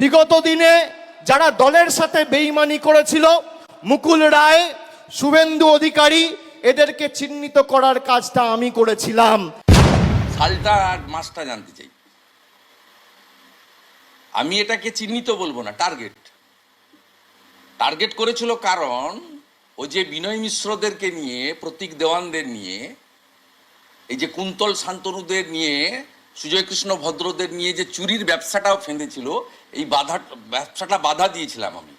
বিগত দিনে যারা দলের সাথে বেইমানি করেছিল, মুকুল রায়, শুভেন্দু অধিকারী, এদেরকে চিহ্নিত করার কাজটা আমি করেছিলাম। সালটা আর মাসটা জানতে চাই। আমি এটাকে চিহ্নিত বলব না, টার্গেট। টার্গেট করেছিল কারণ, ও যে বিনয় মিশ্রদেরকে নিয়ে, প্রতীক দেওয়ানদের নিয়ে, এই যে কুন্তল শান্তনুদের নিয়ে সুজয় কৃষ্ণ ভদ্রদের নিয়ে যে চুরির ব্যবসাটাও ফেঁদেছিল, এই বাধা, ব্যবসাটা বাধা দিয়েছিলাম আমি।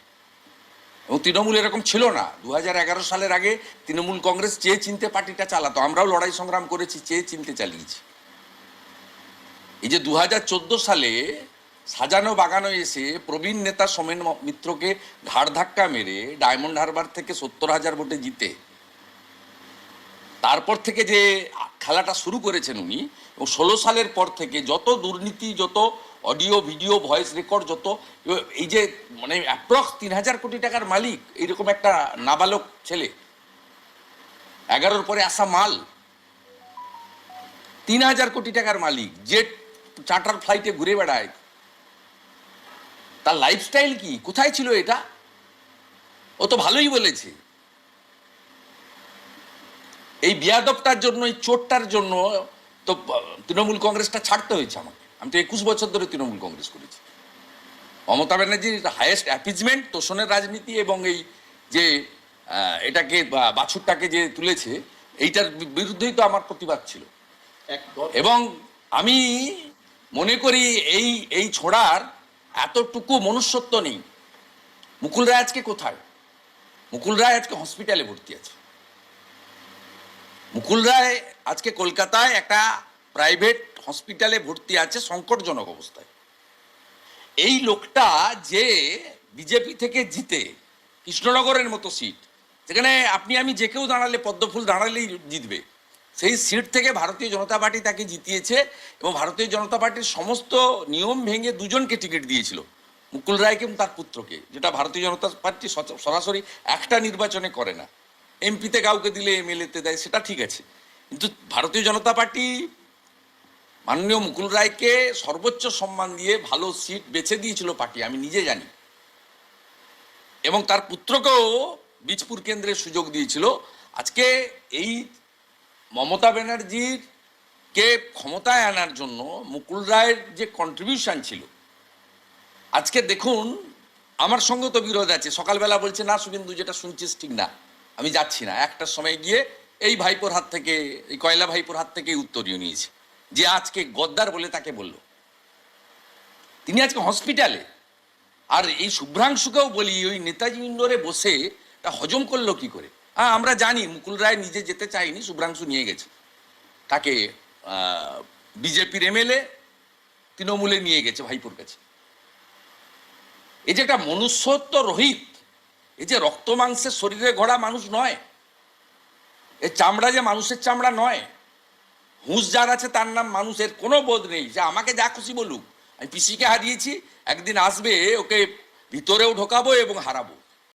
এবং তৃণমূল এরকম ছিল না। দু হাজার এগারো সালের আগে তৃণমূল কংগ্রেস চেয়ে চিনতে পার্টিটা চালাতো। আমরাও লড়াই সংগ্রাম করেছি, চেয়ে চিনতে চালিয়েছি। এই যে দু হাজার চোদ্দ সালে সাজানো বাগানো এসে প্রবীণ নেতা সোমেন মিত্রকে ঘাড় ধাক্কা মেরে ডায়মন্ড হারবার থেকে সত্তর হাজার ভোটে জিতে, তারপর থেকে যে খেলাটা শুরু করেছেন উনি। এবং ষোলো সালের পর থেকে যত দুর্নীতি, যত অডিও, ভিডিও, ভয়েস রেকর্ড, যত এই যে মানে অ্যাপ্রক্স তিন হাজার কোটি টাকার মালিক এইরকম একটা নাবালক ছেলে। এগারোর পরে আসা মাল। তিন হাজার কোটি টাকার মালিক জেট চার্টার ফ্লাইটে ঘুরে বেড়ায়। তার লাইফস্টাইল কি? কোথায় ছিল এটা? ও তো ভালোই বলেছে। এই বিয়াদবটার জন্য এই চোটটার জন্য তো তৃণমূল কংগ্রেসটা ছাড়তে হয়েছে আমাকে। আমি তো একুশ বছর ধরে তৃণমূল কংগ্রেস করেছি। মমতা ব্যানার্জির হায়েস্ট অ্যাপিজমেন্ট তোষণের রাজনীতি এবং এই যে এটাকে বাছুরটাকে যে তুলেছে এইটার বিরুদ্ধেই তো আমার প্রতিবাদ ছিল। এবং আমি মনে করি এই এই ছোড়ার এতটুকু মনুষ্যত্ব নেই। মুকুল রায় আজকে কোথায়? মুকুল রায় আজকে হসপিটালে ভর্তি আছে। মুকুল রায় আজকে কলকাতায় একটা প্রাইভেট হসপিটালে ভর্তি আছে সংকটজনক অবস্থায়। এই লোকটা যে বিজেপি থেকে জিতে কৃষ্ণনগরের মতো সিট, যেখানে আপনি আমি যে কেউ দাঁড়ালে, পদ্মফুল দাঁড়ালেই জিতবে, সেই সিট থেকে ভারতীয় জনতা পার্টি তাকে জিতিয়েছে এবং ভারতীয় জনতা পার্টির সমস্ত নিয়ম ভেঙে দুজনকে টিকিট দিয়েছিল, মুকুল রায়কে এবং তার পুত্রকে, যেটা ভারতীয় জনতা পার্টি সরাসরি একটা নির্বাচনে করে না। এমপিতে কাউকে দিলে এমএলএতে দেয়, সেটা ঠিক আছে। কিন্তু ভারতীয় জনতা পার্টি, মাননীয় মুকুল রায়কে সর্বোচ্চ সম্মান দিয়ে ভালো সিট বেছে দিয়েছিল পার্টি, আমি নিজে জানি। এবং তার পুত্রকেও বীজপুর কেন্দ্রে সুযোগ দিয়েছিল। আজকে এই মমতা ব্যানার্জির কে ক্ষমতায় আনার জন্য মুকুল রায়ের যে কন্ট্রিবিউশন ছিল, আজকে দেখুন, আমার সঙ্গে তো বিরোধ আছে, সকালবেলা বলছে, না শুভেন্দু যেটা শুনছিস ঠিক না। আমি যাচ্ছি না। একটার সময় গিয়ে এই ভাইপোর হাত থেকে, এই কয়লা ভাইপোর হাত থেকে উত্তরীয় নিয়েছে। যে আজকে গদ্দার বলে তাকে বলল। তিনি আজকে হসপিটালে। আর এই শুভ্রাংশুকেও বলি, ওই নেতাজি ইন্ডোরে বসে তা হজম করল কি করে? হ্যাঁ আমরা জানি, মুকুল রায় নিজে যেতে চাইনি শুভ্রাংশু নিয়ে গেছে। তাকে বিজেপির এমএলএ তৃণমূলে নিয়ে গেছে ভাইপোর কাছে। এই যে একটা মনুষ্যত্ব রহিত এই যে রক্ত মাংসের শরীরে ঘোড়া মানুষ নয়, এ চামড়া যে মানুষের চামড়া নয়, হুঁশ যার আছে তার নাম মানুষের কোনো বোধ নেই, যে আমাকে যা খুশি বলুক, আমি পিসিকে হারিয়েছি, একদিন আসবে, ওকে ভিতরেও ঢোকাবো এবং হারাবো।